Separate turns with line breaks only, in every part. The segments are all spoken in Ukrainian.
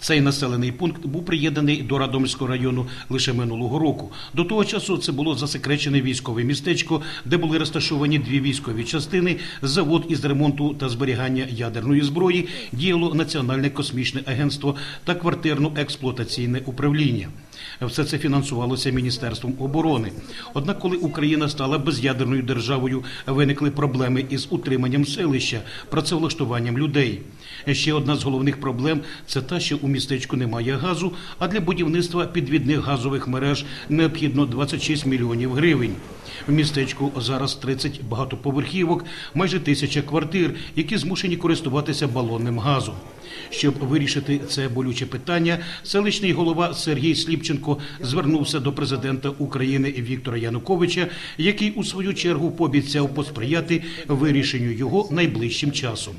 Цей населений пункт був приєднаний до Радомського району лише минулого року. До того часу це було засекречене військове містечко, де були розташовані дві військові частини, завод із ремонту та зберігання ядерної зброї, діяло Національне космічне агентство та квартирно-експлуатаційне управління. Все це фінансувалося Міністерством оборони. Однак, коли Україна стала без'ядерною державою, виникли проблеми із утриманням селища, працевлаштуванням людей. Ще одна з головних проблем це та, що у містечку немає газу, а для будівництва підвідних газових мереж необхідно 26 мільйонів гривень. В містечку зараз 30 багатоповерхівок, майже тисяча квартир, які змушені користуватися балонним газом. Щоб вирішити це болюче питання, селищний голова Сергій Сліпченко звернувся до президента України Віктора Януковича, який у свою чергу пообіцяв посприяти вирішенню його найближчим часом.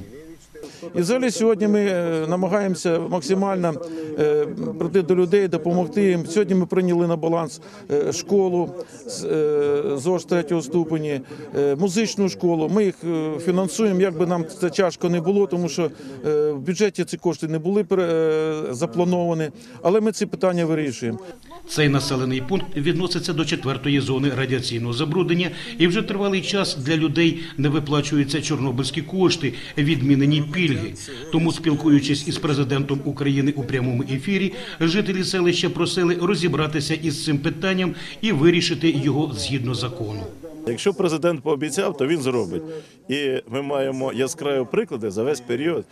І взагалі сьогодні ми е, намагаємося максимально е, прийти до людей, допомогти їм. Сьогодні ми прийняли на баланс е, школу ЗОЖ третього ступені, музичну школу. Ми їх фінансуємо, як би нам це тяжко не було, тому що в бюджеті ці кошти не були заплановані, але ми ці питання вирішуємо.
Цей населений пункт відноситься до четвертої зони радіаційного забруднення, і вже тривалий час для людей не виплачуються чорнобильські кошти, відмінені пільги. Тому, спілкуючись із президентом України у прямому ефірі, жителі селища просили розібратися із цим питанням і вирішити його згідно закону.
Якщо президент пообіцяв, то він зробить. І ми маємо яскраві приклади за весь період.